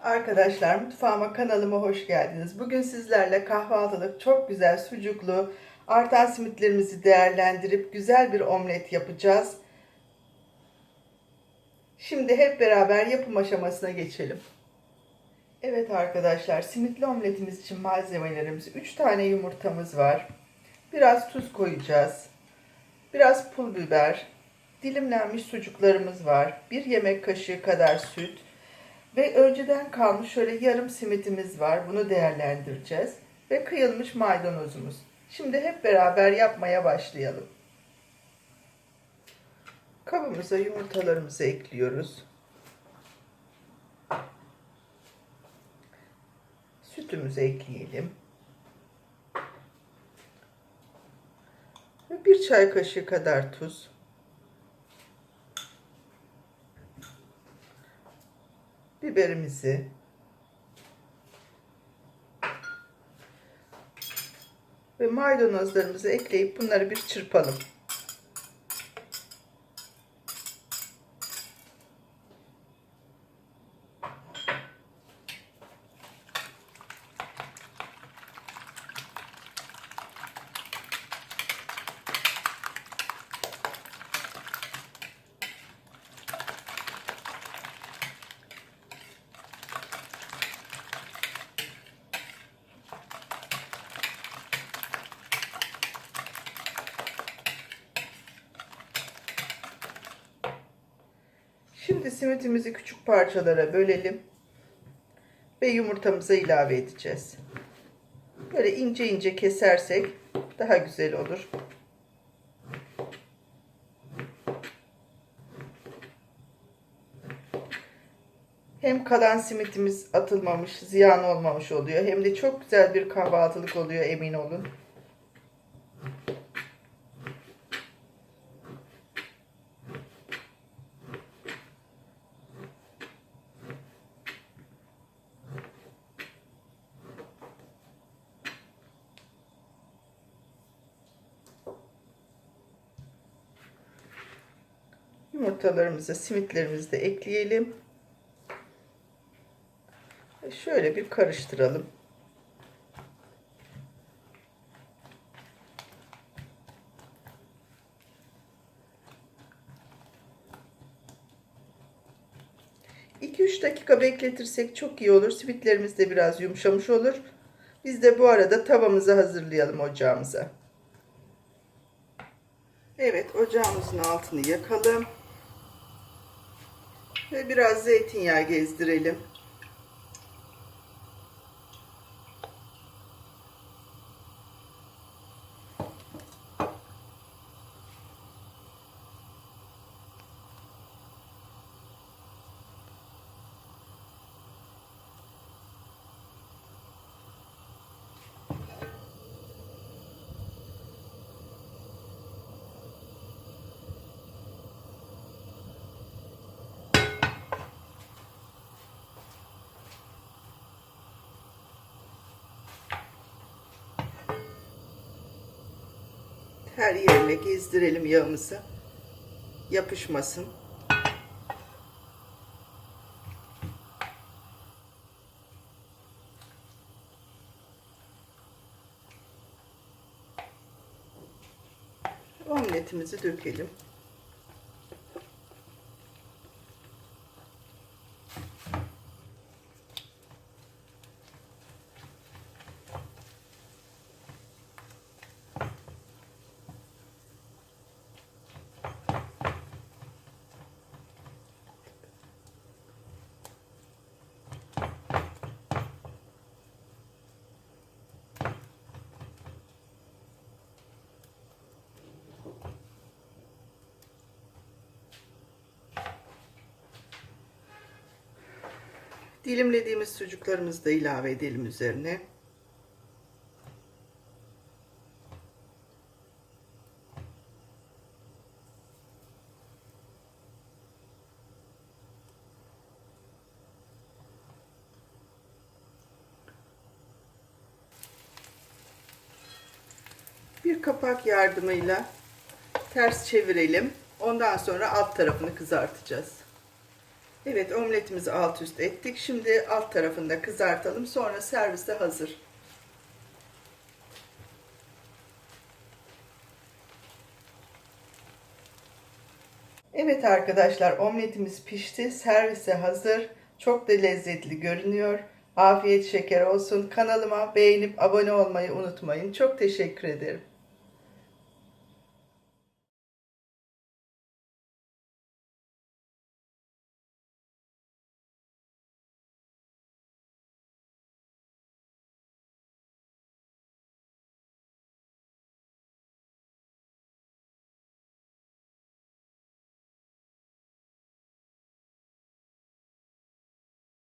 Arkadaşlar mutfağıma kanalıma hoş geldiniz. Bugün sizlerle kahvaltılık çok güzel sucuklu artan simitlerimizi değerlendirip güzel bir omlet yapacağız. Şimdi hep beraber yapım aşamasına geçelim. Evet arkadaşlar simitli omletimiz için malzemelerimiz 3 tane yumurtamız var. Biraz tuz koyacağız. Biraz pul biber, dilimlenmiş sucuklarımız var. 1 yemek kaşığı kadar süt, ve önceden kalmış şöyle yarım simitimiz var. Bunu değerlendireceğiz. Ve kıyılmış maydanozumuz. Şimdi hep beraber yapmaya başlayalım. Kabımıza yumurtalarımızı ekliyoruz. Sütümüzü ekleyelim. Ve bir çay kaşığı kadar tuz. Biberimizi ve maydanozlarımızı ekleyip bunları bir çırpalım. Şimdi simitimizi küçük parçalara bölelim ve yumurtamıza ilave edeceğiz. Böyle ince ince kesersek daha güzel olur. Hem kalan simitimiz atılmamış, ziyan olmamış oluyor. Hem de çok güzel bir kahvaltılık oluyor emin olun. Yumurtalarımızı, simitlerimizi de ekleyelim. Şöyle bir karıştıralım. Dakika bekletirsek çok iyi olur. Simitlerimiz de biraz yumuşamış olur. Biz de bu arada tavamızı hazırlayalım ocağımıza. Evet ocağımızın altını yakalım. Ve biraz zeytinyağı gezdirelim. Her yerine gezdirelim yağımızı. Yapışmasın. Omletimizi dökelim. Dilimlediğimiz sucuklarımızı da ilave edelim üzerine. Bir kapak yardımıyla ters çevirelim. Ondan sonra alt tarafını kızartacağız. Evet omletimizi alt üst ettik. Şimdi alt tarafında kızartalım. Sonra servise hazır. Evet arkadaşlar omletimiz pişti. Servise hazır. Çok da lezzetli görünüyor. Afiyet şeker olsun. Kanalıma beğenip abone olmayı unutmayın. Çok teşekkür ederim.